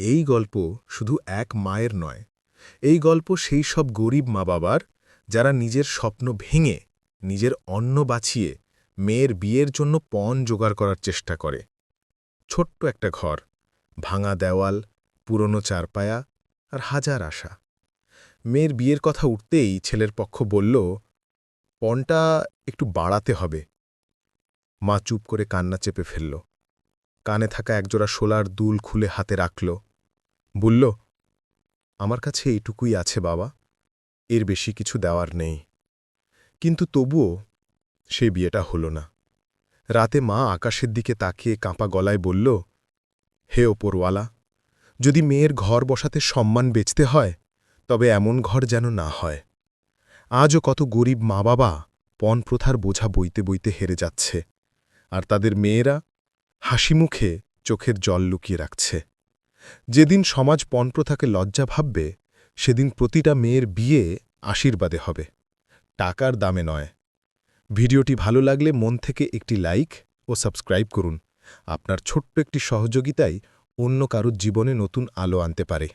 এই গল্প শুধু এক মায়ের নয়, এই গল্প সেই সব গরিব মা বাবার যারা নিজের স্বপ্ন ভেঙে, নিজের অন্ন বাঁচিয়ে মেয়ের বিয়ের জন্য পণ জোগাড় করার চেষ্টা করে। ছোট্ট একটা ঘর, ভাঙা দেওয়াল, পুরনো চারপায়া আর হাজার আশা। মেয়ের বিয়ের কথা উঠতেই ছেলের পক্ষ বলল, পণটা একটু বাড়াতে হবে। মা চুপ করে কান্না চেপে ফেলল। কানে থাকা একজোড়া শোলার দুল খুলে হাতে রাখল। বলল, আমার কাছে এইটুকুই আছে বাবা, এর বেশি কিছু দেওয়ার নেই। কিন্তু তবুও সে বিয়েটা হল না। রাতে মা আকাশের দিকে তাকিয়ে কাঁপা গলায় বলল, হে ওপরওয়ালা, যদি মেয়ের ঘর বসাতে সম্মান বেচতে হয়, তবে এমন ঘর যেন না হয়। আজও কত গরিব মা বাবা পণ প্রথার বোঝা বইতে বইতে হেরে যাচ্ছে, আর তাদের মেয়েরা হাসি মুখে চোখের জল লুকিয়ে রাখছে। যেদিন সমাজ পণপ্রথাকে লজ্জা ভাববে, সেদিন প্রতিটা মেয়ের বিয়ে আশীর্বাদে হবে। টাকার দামে নয়। ভিডিওটি ভালো লাগলে মন থেকে একটি লাইক ও সাবস্ক্রাইব করুন। আপনার ছোট্ট একটি সহযোগিতাই অন্য কারোর জীবনে নতুন আলো আনতে পারে।